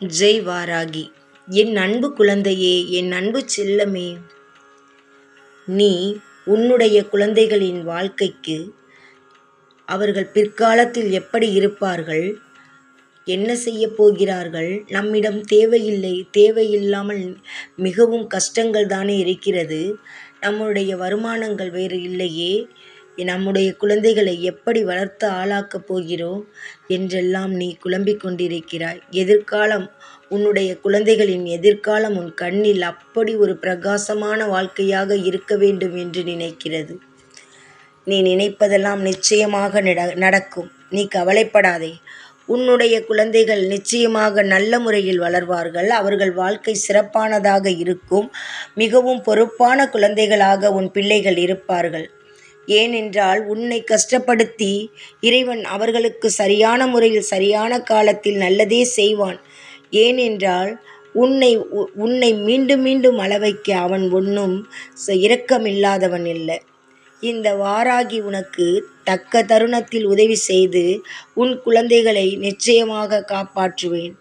ஜெய் வாராகி என் அன்பு குழந்தையே என் அன்பு செல்லமே. நீ உன்னுடைய குழந்தைகளின் வாழ்க்கைக்கு அவர்கள் பிற்காலத்தில் எப்படி இருப்பார்கள்? என்ன செய்ய போகிறார்கள்? நம்மிடம் தேவையில்லை தேவையில்லாமல் மிகவும் கஷ்டங்கள் தானே இருக்கிறது. நம்முடைய வருமானங்கள் வேறு இல்லையே. நம்முடைய குழந்தைகளை எப்படி வளர்த்து ஆளாக்கப் போகிறோம் என்றெல்லாம் நீ குழம்பிக் கொண்டிருக்கிறாய். எதிர்காலம் உன்னுடைய குழந்தைகளின் எதிர்காலம் உன் கண்ணில் அப்படி ஒரு பிரகாசமான வாழ்க்கையாக இருக்க வேண்டும் என்று நினைக்கிறது. நீ நினைப்பதெல்லாம் நிச்சயமாக நடக்கும். நீ கவலைப்படாதே. உன்னுடைய குழந்தைகள் நிச்சயமாக நல்ல முறையில் வளர்வார்கள். அவர்கள் வாழ்க்கை சிறப்பானதாக இருக்கும். மிகவும் பொறுப்பான குழந்தைகளாக உன் பிள்ளைகள் இருப்பார்கள். ஏனென்றால் உன்னை கஷ்டப்படுத்தி இறைவன் அவர்களுக்கு சரியான முறையில் சரியான காலத்தில் நல்லதே செய்வான். ஏனென்றால் உன்னை உன்னை மீண்டும் மீண்டும் அளவைக்க அவன் ஒன்றும் இரக்கமில்லாதவன் இல்லை. இந்த வாராகி உனக்கு தக்க தருணத்தில் உதவி செய்து உன் குழந்தைகளை நிச்சயமாக காப்பாற்றுவேன்.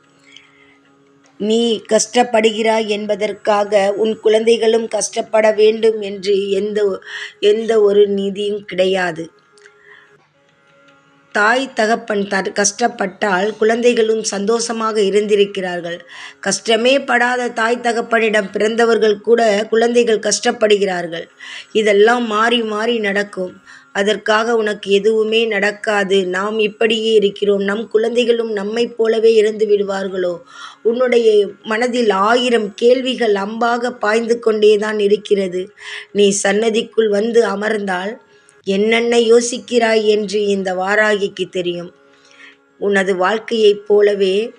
நீ கஷ்டப்படுகிறாய் என்பதற்காக உன் குழந்தைகளும் கஷ்டப்பட வேண்டும் என்று எந்த எந்த ஒரு நீதியும் கிடையாது. தாய் தகப்பன் த கஷ்டப்பட்டால் குழந்தைகளும் சந்தோஷமாக இருந்திருக்கிறார்கள். கஷ்டமே படாத தாய் தகப்பனிடம் பிறந்தவர்கள் கூட குழந்தைகள் கஷ்டப்படுகிறார்கள். இதெல்லாம் மாறி மாறி நடக்கும். அதற்காக உனக்கு எதுவுமே நடக்காது. நாம் இப்படியே இருக்கிறோம். நம் குழந்தைகளும் நம்மைப் போலவே இறந்து விடுவார்களோ? உன்னுடைய மனதில் ஆயிரம் கேள்விகள் அம்பாக பாய்ந்து கொண்டேதான் இருக்கிறது. நீ சன்னதிக்குள் வந்து அமர்ந்தால் என்னென்ன யோசிக்கிறாய் என்று இந்த வாராகிக்கு தெரியும். உனது வாழ்க்கையைப் போலவே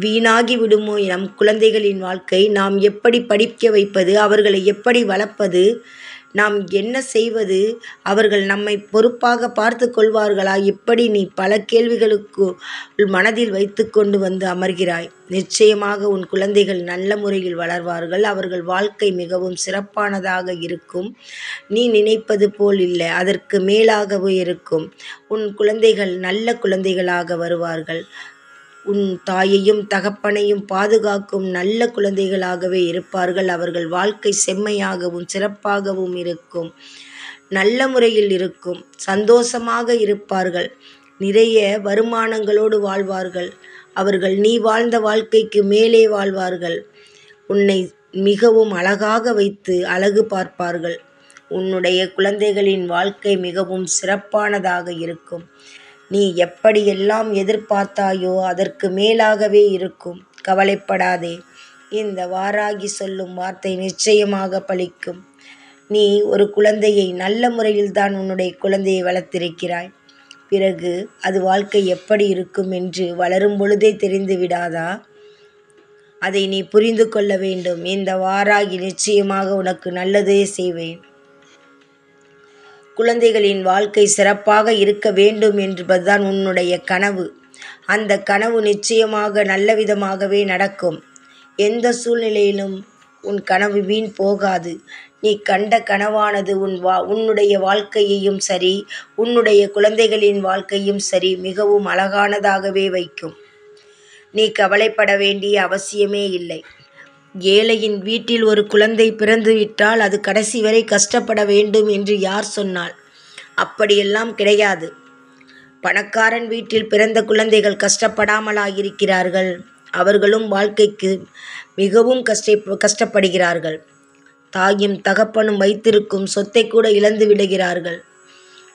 வீணாகி விடுமோ? நம் குழந்தைகளின் வாழ்க்கை நாம் எப்படி படிக்க வைப்பது? அவர்களை எப்படி வளர்ப்பது? நாம் என்ன செய்வது? அவர்கள் நம்மை பொறுப்பாக பார்த்து கொள்வார்களா? இப்படி நீ பல கேள்விகளுக்கு மனதில் வைத்து கொண்டு வந்து அமர்கிறாய்? நிச்சயமாக உன் குழந்தைகள் நல்ல முறையில் வளர்வார்கள். அவர்கள் வாழ்க்கை மிகவும் சிறப்பானதாக இருக்கும். நீ நினைப்பது போல் இல்லை அதற்கு மேலாகவே இருக்கும். உன் குழந்தைகள் நல்ல குழந்தைகளாக வருவார்கள். உன் தாயையும் தகப்பனையும் பாதுகாக்கும் நல்ல குழந்தைகளாகவே இருப்பார்கள். அவர்கள் வாழ்க்கை செம்மையாகவும் சிறப்பாகவும் இருக்கும். நல்ல முறையில் இருக்கும். சந்தோஷமாக இருப்பார்கள். நிறைய வருமானங்களோடு வாழ்வார்கள். அவர்கள் நீ வாழ்ந்த வாழ்க்கைக்கு மேலே வாழ்வார்கள். உன்னை மிகவும் அழகாக வைத்து அழகு பார்ப்பார்கள். உன்னுடைய குழந்தைகளின் வாழ்க்கை மிகவும் சிறப்பானதாக இருக்கும். நீ எப்படியெல்லாம் எதிர்பார்த்தாயோ அதற்கு மேலாகவே இருக்கும். கவலைப்படாதே. இந்த வாராகி சொல்லும் வார்த்தை நிச்சயமாக பலிக்கும் நீ ஒரு குழந்தையை நல்ல முறையில் தான் உன்னுடைய குழந்தையை வளர்த்திருக்கிறாய். பிறகு அது வாழ்க்கை எப்படி இருக்கும் என்று வளரும் பொழுதே தெரிந்து விடாதா? அதை நீ புரிந்து கொள்ள வேண்டும். இந்த வாராகி நிச்சயமாக உனக்கு நல்லதே செய்வேன். குழந்தைகளின் வாழ்க்கை சிறப்பாக இருக்க வேண்டும் என்பதுதான் உன்னுடைய கனவு. அந்த கனவு நிச்சயமாக நல்ல விதமாகவே நடக்கும். எந்த சூழ்நிலையிலும் உன் கனவு வீண் போகாது. நீ கண்ட கனவானது உன் வா உன்னுடைய வாழ்க்கையையும் சரி உன்னுடைய குழந்தைகளின் வாழ்க்கையும் சரி மிகவும் அழகானதாகவே வைக்கும். நீ கவலைப்பட வேண்டிய அவசியமே இல்லை. ஏழையின் வீட்டில் ஒரு குழந்தை பிறந்துவிட்டால் அது கடைசி வரை கஷ்டப்பட வேண்டும் என்று யார் சொன்னால் அப்படியெல்லாம் கிடையாது. பணக்காரன் வீட்டில் பிறந்த குழந்தைகள் கஷ்டப்படாமலாயிருக்கிறார்கள். அவர்களும் வாழ்க்கைக்கு மிகவும் கஷ்ட கஷ்டப்படுகிறார்கள். தாயும் தகப்பனும் வைத்திருக்கும் சொத்தை கூட இழந்து விடுகிறார்கள்.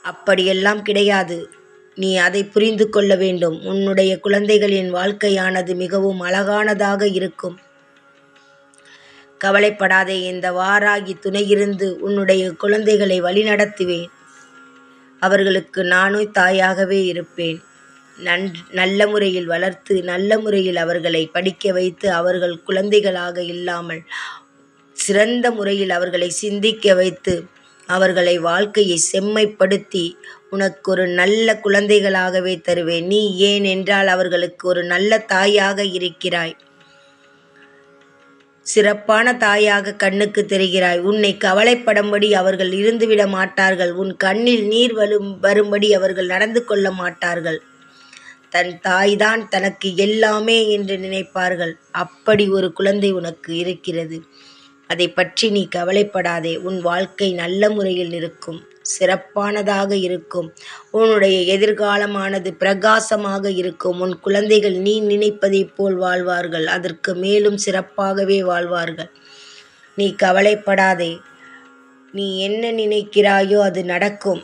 அப்படியெல்லாம் கிடையாது. நீ அதை புரிந்து கொள்ள வேண்டும். உன்னுடைய குழந்தைகளின் வாழ்க்கையானது மிகவும் அழகானதாக இருக்கும். கவலைப்படாதே இந்த வாராகி துணையிருந்து உன்னுடைய குழந்தைகளை வழிநடத்துவேன். அவர்களுக்கு நானும் தாயாகவே இருப்பேன். நன் நல்ல முறையில் வளர்த்து நல்ல முறையில் அவர்களை படிக்க வைத்து அவர்கள் குழந்தைகளாக இல்லாமல் சிறந்த முறையில் அவர்களை சிந்திக்க வைத்து அவர்களை வாழ்க்கையை செம்மைப்படுத்தி உனக்கு ஒரு நல்ல குழந்தைகளாகவே தருவேன். நீ ஏன் என்றால் அவர்களுக்கு ஒரு நல்ல தாயாக இருக்கிறாய். சிறப்பான தாயாக கண்ணுக்கு தெரிகிறாய். உன்னை கவலைப்படும்படி அவர்கள் இருந்துவிட மாட்டார்கள். உன் கண்ணில் நீர் வரும் வரும்படி அவர்கள் நடந்து கொள்ள மாட்டார்கள். தன் தாய்தான் தனக்கு எல்லாமே என்று நினைப்பார்கள். அப்படி ஒரு குழந்தை உனக்கு இருக்கிறது. அதை பற்றி நீ கவலைப்படாதே. உன் வாழ்க்கை நல்ல முறையில் இருக்கும். சிறப்பானதாக இருக்கும். உன்னுடைய எதிர்காலமானது பிரகாசமாக இருக்கும். உன் குழந்தைகள் நீ நினைப்பதைப் போல் வாழ்வார்கள். அதற்கு மேலும் சிறப்பாகவே வாழ்வார்கள். நீ கவலைப்படாதே. நீ என்ன நினைக்கிறாயோ அது நடக்கும்.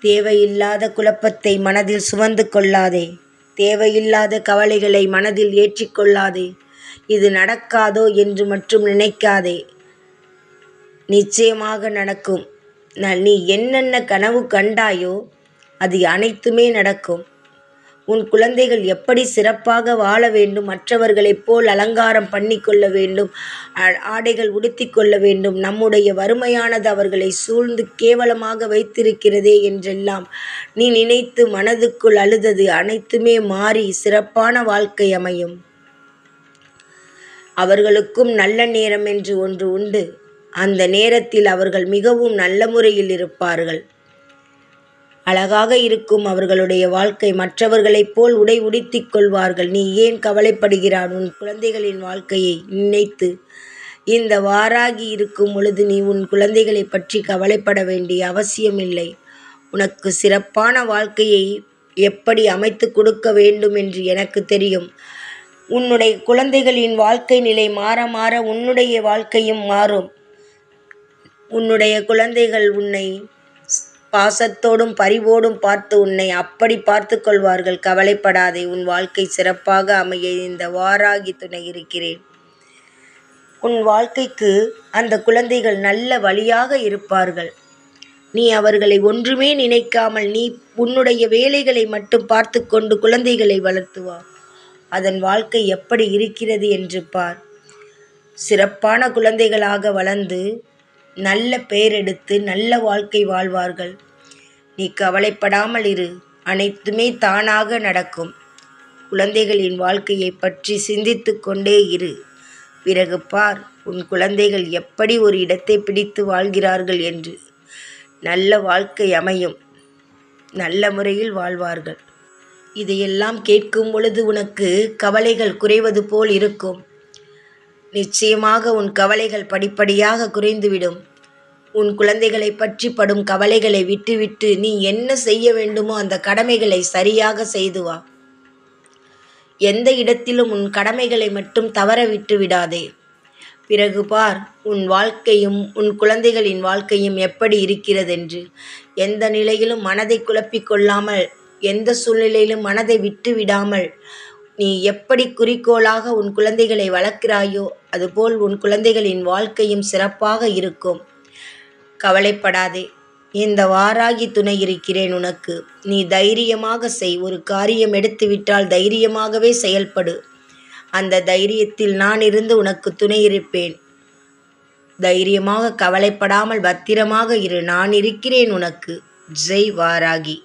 தேவையில்லாத குழப்பத்தை மனதில் சுமந்து கொள்ளாதே. தேவையில்லாத கவலைகளை மனதில் ஏற்றிக்கொள்ளாதே. இது நடக்காதோ என்று மட்டும் நினைக்காதே. நிச்சயமாக நடக்கும். நான் நீ என்னென்ன கனவு கண்டாயோ அது அனைத்துமே நடக்கும். உன் குழந்தைகள் எப்படி சிறப்பாக வாழ வேண்டும் மற்றவர்களைப் போல் அலங்காரம் பண்ணிக்கொள்ள வேண்டும் ஆடைகள் உடுத்தி கொள்ள வேண்டும் நம்முடைய வறுமையானது அவர்களை சூழ்ந்து கேவலமாக வைத்திருக்கிறதே என்றெல்லாம் நீ நினைத்து மனதுக்குள் அழுதது அனைத்துமே மாறி சிறப்பான வாழ்க்கை அமையும். அவர்களுக்கும் நல்ல நேரம் என்று ஒன்று உண்டு. அந்த நேரத்தில் அவர்கள் மிகவும் நல்ல முறையில் இருப்பார்கள். அழகாக இருக்கும் அவர்களுடைய வாழ்க்கை மற்றவர்களைப் போல் உடை உடுத்திக் கொள்வார்கள். நீ ஏன் கவலைப்படுகிறான் உன் குழந்தைகளின் வாழ்க்கையை நினைத்து இந்த வாராகி இருக்கும் பொழுது நீ உன் குழந்தைகளை பற்றி கவலைப்பட வேண்டிய அவசியமில்லை. உனக்கு சிறப்பான வாழ்க்கையை எப்படி அமைத்து கொடுக்க வேண்டும் என்று எனக்கு தெரியும். உன்னுடைய குழந்தைகளின் வாழ்க்கை நிலை மாற மாற உன்னுடைய வாழ்க்கையும் மாறும். உன்னுடைய குழந்தைகள் உன்னை பாசத்தோடும் பரிவோடும் பார்த்து உன்னை அப்படி பார்த்து கொள்வார்கள் கவலைப்படாதே உன் வாழ்க்கை சிறப்பாக அமைய இந்த வாராகி துணை இருக்கிறேன். உன் வாழ்க்கைக்கு அந்த குழந்தைகள் நல்ல வழியாக இருப்பார்கள். நீ அவர்களை ஒன்றுமே நினைக்காமல் நீ உன்னுடைய வேலைகளை மட்டும் பார்த்து கொண்டு குழந்தைகளை வளர்த்துவா. அதன் வாழ்க்கை எப்படி இருக்கிறது என்று பார். சிறப்பான குழந்தைகளாக வளர்ந்து நல்ல பெயர் எடுத்து நல்ல வாழ்க்கை வாழ்வார்கள். நீ கவலைப்படாமல் இரு. அனைத்துமே தானாக நடக்கும். குழந்தைகளின் வாழ்க்கையை பற்றி சிந்தித்து கொண்டே இரு. பிறகு பார் உன் குழந்தைகள் எப்படி ஒரு இடத்தை பிடித்து வாழ்கிறார்கள் என்று. நல்ல வாழ்க்கை அமையும். நல்ல முறையில் வாழ்வார்கள். இதையெல்லாம் கேட்கும் பொழுது உனக்கு கவலைகள் குறைவது போல் இருக்கும். நிச்சயமாக உன் கவலைகள் படிப்படியாக குறைந்துவிடும். உன் குழந்தைகளை பற்றி படும் கவலைகளை விட்டுவிட்டு நீ என்ன செய்ய வேண்டுமோ அந்த கடமைகளை சரியாக செய்து வா. எந்த இடத்திலும் உன் கடமைகளை மட்டும் தவற விட்டு விடாதே. பிறகு பார் உன் வாழ்க்கையும் உன் குழந்தைகளின் வாழ்க்கையும் எப்படி இருக்கிறதென்று. எந்த நிலையிலும் மனதை குழப்பிக் கொள்ளாமல் எந்த சூழ்நிலையிலும் மனதை விட்டு விடாமல் நீ எப்படி குறிக்கோளாக உன் குழந்தைகளை வளர்க்கிறாயோ அதுபோல் உன் குழந்தைகளின் வாழ்க்கையும் சிறப்பாக இருக்கும். கவலைப்படாதே. இந்த வாராகி துணை இருக்கிறேன் உனக்கு. நீ தைரியமாக செய். ஒரு காரியம் எடுத்துவிட்டால் தைரியமாகவே செயல்படு. அந்த தைரியத்தில் நான் இருந்து உனக்கு துணை இருப்பேன். தைரியமாக கவலைப்படாமல் பத்திரமாக இரு. நான் இருக்கிறேன் உனக்கு. ஜெய் வாராகி.